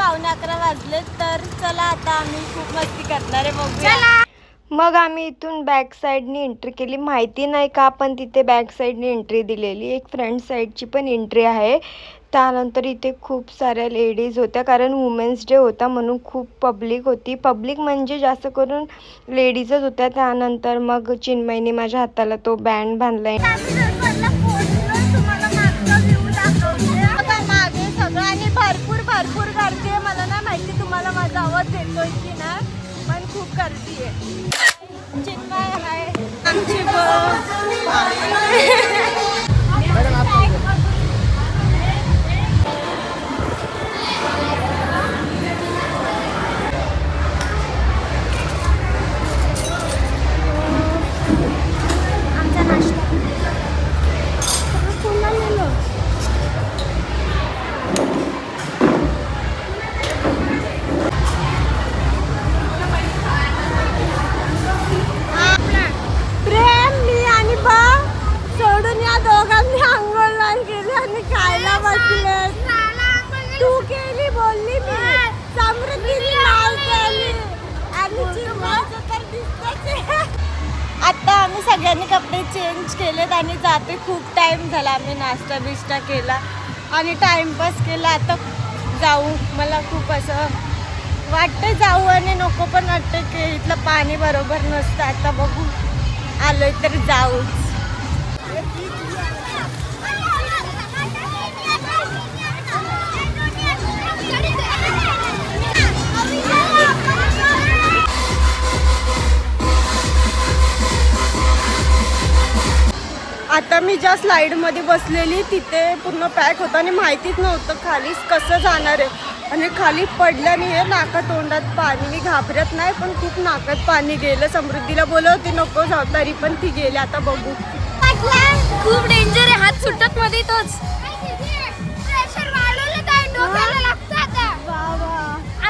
पावणे अकरा वाजले तर चला आता आम्ही खूप मस्ती करणार आहे बघूया. मग आम्ही इथून बॅक साईडनी एंट्री केली. माहिती नाही का पण तिथे बॅक साईडनी एंट्री दिलेली? एक फ्रंट साईडची पण एंट्री आहे. त्यानंतर इथे खूप साऱ्या लेडीज होत्या कारण वुमेन्स डे होता म्हणून खूप पब्लिक होती. पब्लिक म्हणजे जास्त करून लेडीजच होत्या. त्यानंतर मग चिन्मयनी माझ्या हाताला तो बँड मागे सगळं आणि भरपूर भरपूर की नाही पण खूप गर्दी आहे. चिन्मय आहे आमची आमचा आम्ही सगळ्यांनी कपडे चेंज केलेत आणि जाते खूप टाईम झाला आम्ही नाश्ता बिष्टा केला आणि टाईमपास केला. आता जाऊ. मला खूप असं वाटतं जाऊ आणि नको पण वाटतं की इथलं पाणी बरोबर नसतं. आता बघू. आलोय तर जाऊच. मी ज्या स्लाईडमध्ये बसलेली तिथे पूर्ण पॅक होतं आणि माहितीच नव्हतं खाली कसं जाणार आहे. आणि खाली पडल्याने हे नाका तोंडात पाणी मी घाबरत नाही पण खूप नाकात पाणी गेलं. समृद्धीला बोलवते नको जाऊ तरी पण ती गेली आता बघू. खूप डेंजर आहे हात सुटत मध्ये तोच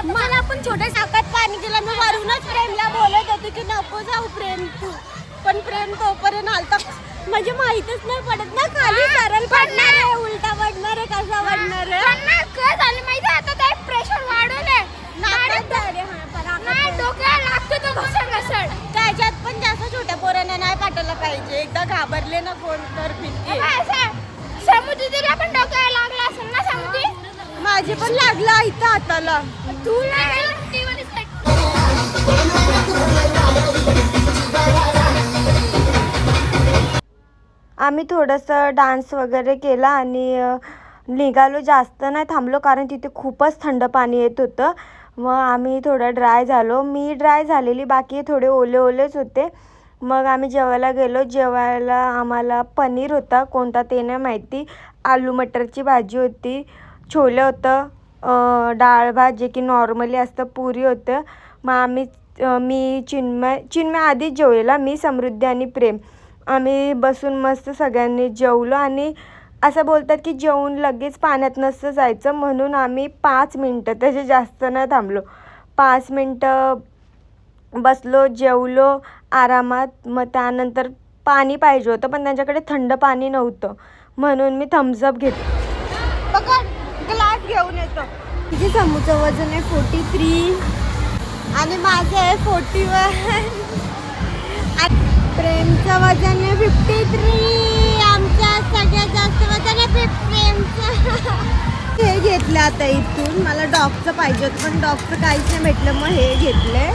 मला आपण छोट्या साकात पाणी गेलं मी वरूनच प्रेमला बोलत होते की नको जाऊ प्रेम तू. पण प्रेम तोपर्यंत आलता. म्हणजे माहितच नाही पडत ना खाली सरळ पडणार आहे उलटा पडणार आहे कसा पडणार आहे? काय झालं माहिती आता ते प्रेशर वाढवलंय. हा, त्याच्यात पण जास्त छोट्या पोरांना नाही पाठवलं पाहिजे. एकदा घाबरले ना कोण तर भीती समुद्रीला पण डोक्याला लागला असेल ना समुद्री माझी पण लागला इथं हाताला तू नाही आम्ही थोडंसं डान्स वगैरे केला आणि निघालो जास्त नाही थांबलो कारण तिथे खूपच थंड पाणी येत होतं. मग आम्ही थोडं ड्राय झालो. मी ड्राय झालेली बाकी थोडे ओले ओलेच होते. मग आम्ही जेवायला गेलो. जेवायला आम्हाला पनीर होता. कोणता ते नाही माहिती. आलू मटरची भाजी होती. छोले होतं. डाळ भात जे की नॉर्मली असतं. पुरी होतं. मग आम्ही मी चिन्मय चिन्मय आधीच जेवलेला. मी समृद्धी आणि प्रेम. आम्ही बसून मस्त सगळ्यांनी जेवलो आणि असं बोलतात की जेवून लगेच पाण्यात नसतं जायचं म्हणून आम्ही पाच मिनटं त्याचे जास्त नाही थांबलो. पाच मिनटं बसलो जेवलो आरामात. मग त्यानंतर पाणी पाहिजे होतं पण त्यांच्याकडे थंड पाणी नव्हतं. म्हणून मी थम्सअप घेतलं. बघा ग्लास घेऊन येतो. तुझी समूचं वजन आहे? फोर्टी थ्री आणि माझं आहे फोर्टी वन प्रेमचं वजन आहे फिफ्टी थ्री आमच्या सगळ्यात जास्त वजन आहे फिफ्टी हे घेतलं आता इथून. मला डॉगचं पाहिजे होतं पण डॉगचं काहीच नाही भेटलं. मग हे घेतलंय.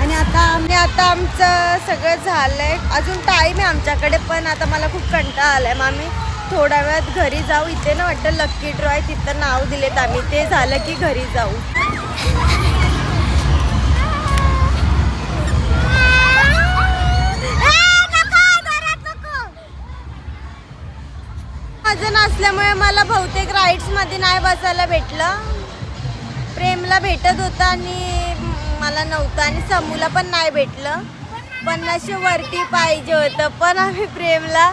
आणि आता आम्ही आता आमचं सगळं झालंय. अजून टाईम आहे आमच्याकडे पण आता मला खूप कंटाळा आलाय. मग आम्ही थोड्या वेळात घरी जाऊ. इथे ना वाटतं लक्की ड्रॉ आहे तिथं नाव दिलेत आम्ही. ते झालं की घरी जाऊ. वजन असल्यामुळे मला बहुतेक राईड्समध्ये नाही बसायला भेटलं. प्रेमला भेटत होतं आणि मला नव्हतं आणि समूला पण नाही भेटलं. पन्नासशे वरती पाहिजे होतं. पण आम्ही प्रेमला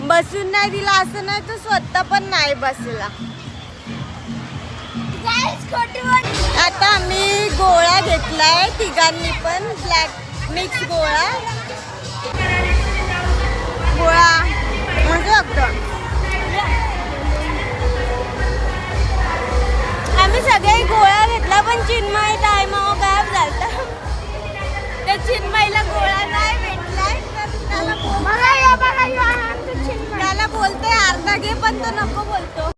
बसून नाही दिला. असं नाही तो स्वतः पण नाही बसला. आता आम्ही गोळा घेतलाय तिघांनी पण. ब्लॅक मिक्स गोळा गोळा म्हणजे सगळे गोळा घेतला पण चिन्मय टायमावर गायब झालता. त्या चिन्मयला गोळा नाही भेटलाय. तर त्याला बोल- त्याला बोलते अर्धा घे पण तो नको बोलतो.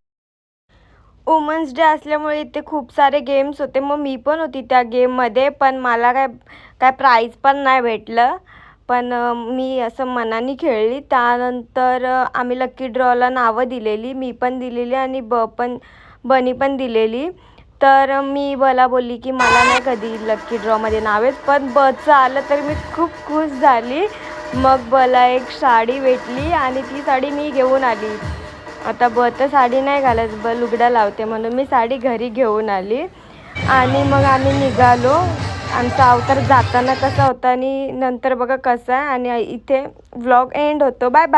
वुमन्स डे असल्यामुळे इथे खूप सारे गेम्स होते. मग मी पण होती त्या गेममध्ये पण मला काय काय प्राईज पण नाही भेटलं. पण मी असं मनाने खेळली. त्यानंतर आम्ही लक्की ड्रॉला नावं दिलेली. मी पण दिलेली आणि ब पण बनी पण दिलेली. तर मी बला बोलली की मला नाही कधी लक्की ड्रॉमध्ये नाव आहेत पण बचं आलं तर मी खूप खुश झाली. मग बला एक साडी भेटली आणि ती साडी मी घेऊन आली. आता ब तर साडी नाही घालत ब लुगडा लावते म्हणून मी साडी घरी घेऊन आली. आणि मग आम्ही निघालो. आमचा अवतार जाताना कसा होता आणि नंतर बघा कसा आहे. आणि इथे व्लॉग एंड होतो. Bye bye